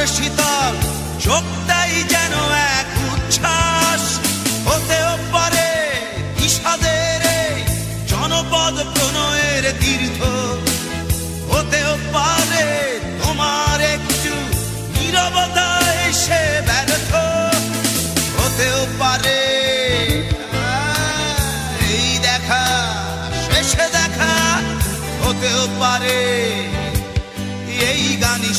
তোমার শীতল, চোখটাই যেন এক উচ্ছ্বাস। হতেও পারে বিষাদের জনপদ প্রণয়ের তীর্থ হতেও পারে তোমার একটু নীরবতা এসে ব্যর্থ। হতেও পারে এই দেখা, শেষে দেখা। হতেও পারে